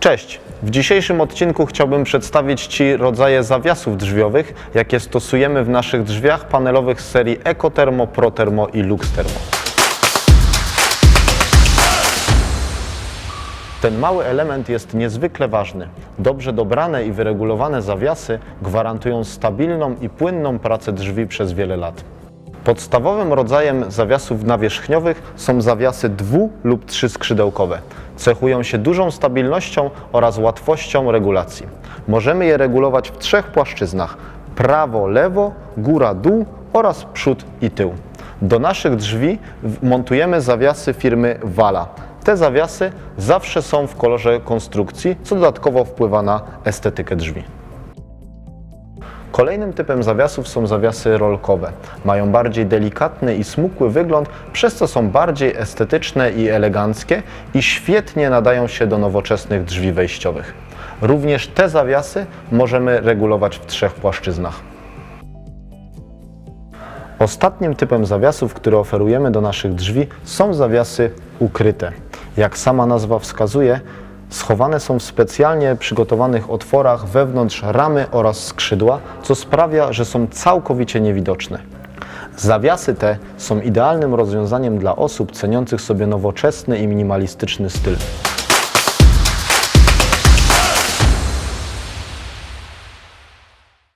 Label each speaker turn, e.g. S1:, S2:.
S1: Cześć! W dzisiejszym odcinku chciałbym przedstawić Ci rodzaje zawiasów drzwiowych, jakie stosujemy w naszych drzwiach panelowych z serii Ecotermo, Protermo i Luxtermo. Ten mały element jest niezwykle ważny. Dobrze dobrane i wyregulowane zawiasy gwarantują stabilną i płynną pracę drzwi przez wiele lat. Podstawowym rodzajem zawiasów nawierzchniowych są zawiasy dwu- lub trzyskrzydełkowe. Cechują się dużą stabilnością oraz łatwością regulacji. Możemy je regulować w trzech płaszczyznach: prawo, lewo, góra, dół oraz przód i tył. Do naszych drzwi montujemy zawiasy firmy Wala. Te zawiasy zawsze są w kolorze konstrukcji, co dodatkowo wpływa na estetykę drzwi. Kolejnym typem zawiasów są zawiasy rolkowe. Mają bardziej delikatny i smukły wygląd, przez co są bardziej estetyczne i eleganckie i świetnie nadają się do nowoczesnych drzwi wejściowych. Również te zawiasy możemy regulować w trzech płaszczyznach. Ostatnim typem zawiasów, które oferujemy do naszych drzwi, są zawiasy ukryte. Jak sama nazwa wskazuje, schowane są w specjalnie przygotowanych otworach wewnątrz ramy oraz skrzydła, co sprawia, że są całkowicie niewidoczne. Zawiasy te są idealnym rozwiązaniem dla osób ceniących sobie nowoczesny i minimalistyczny styl.